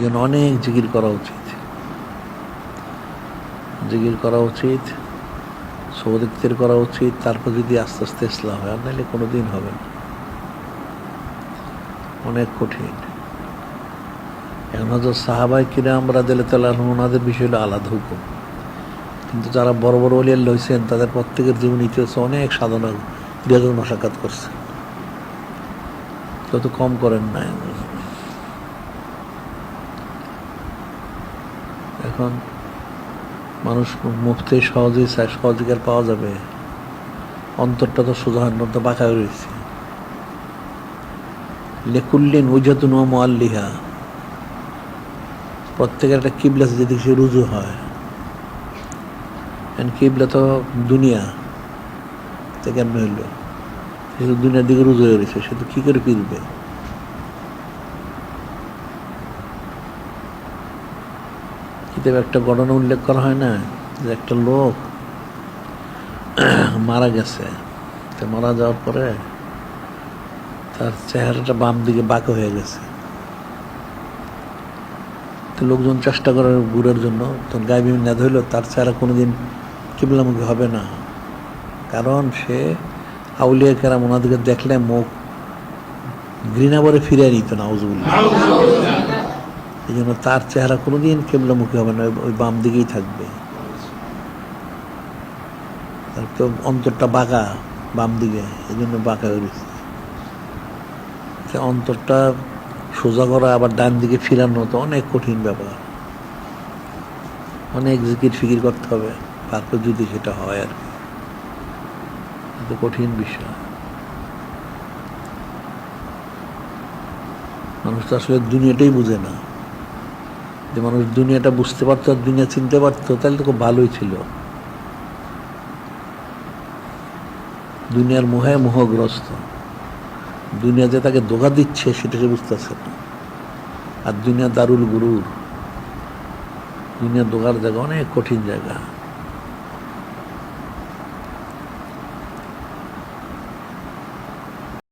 জন্য অনেক জিকির করা উচিত। জিকির করা উচিত সৌদিকদের করা উচিত, তারপর যদি আস্তে আস্তে ইসলাম হয়, আর নাহলে কোনো দিন হবে না। অনেক কঠিন। এখন হয়তো সাহাবাই দিলে তাহলে ওনাদের বিষয় হলো আলাদা হুকুম। কিন্তু যারা বড় বড় অলিয়াল লইছেন, তাদের প্রত্যেকের জীবন ইতিহাসে অনেক সাধনা দীর্ঘ মশাকাত করছে। যত কম করেন না। এখন মানুষ মুক্তি সহজেই সহজিকার পাওয়া যাবে। অন্তরটা তো না, তো বাঁকা রয়েছে লেকুল্লিন উজাতুন ও মোয়াল্লিহা প্রত্যেকের একটা কিবলা যেদিকে সে রুজু হয়। কিবলা তো দুনিয়া। তা কেমন হইল? সে তো দুনিয়ার দিকে রুজু হয়ে রয়েছে সে তো কী করে ফিরবে? কিতাবে একটা ঘটনা উল্লেখ করা হয় না, যে একটা লোক মারা গেছে। তো মারা যাওয়ার পরে তার চেহারাটা বাম দিকে বাঁকা হয়ে গেছে। তো লোকজন চেষ্টা করে ঘুরের জন্য, তো গায়ে বিভিন্ন হইল, তার চেহারা কোনোদিন কিবলামুখী হবে না। কারণ সে আউলিয়া কেরাম ওনাদেরকে দেখলে মুখ ঘৃণা করে ফিরে নিত না এই জন্য তার চেহারা কোনোদিন কেবলামুখী হবে না, ওই- বাম দিকেই থাকবে। তার তো অন্তরটা বাঁকা, বাম দিকে, এই জন্য বাঁকা হয়ে গেছে সে অন্তরটা সোজা করা, আবার ডান দিকে ফিরানো তো অনেক কঠিন ব্যাপার। অনেক জিকির ফিকির করতে হবে, তারপর যদি সেটা হয় আর কি। কঠিন বিষয়। মানুষ তো আসলে দুনিয়াটাই বুঝে না। যে মানুষ দুনিয়াটা বুঝতে পারতো আর দুনিয়া চিনতে পারতো, তাহলে তো খুব ভালোই ছিল। দুনিয়ার মোহে মোহগ্রস্ত। দুনিয়া যে তাকে দোকা দিচ্ছে, সেটা সে বুঝতেছে না। আর দুনিয়া দারুল গুরুর। দুনিয়া দোকার জায়গা অনেক কঠিন জায়গা।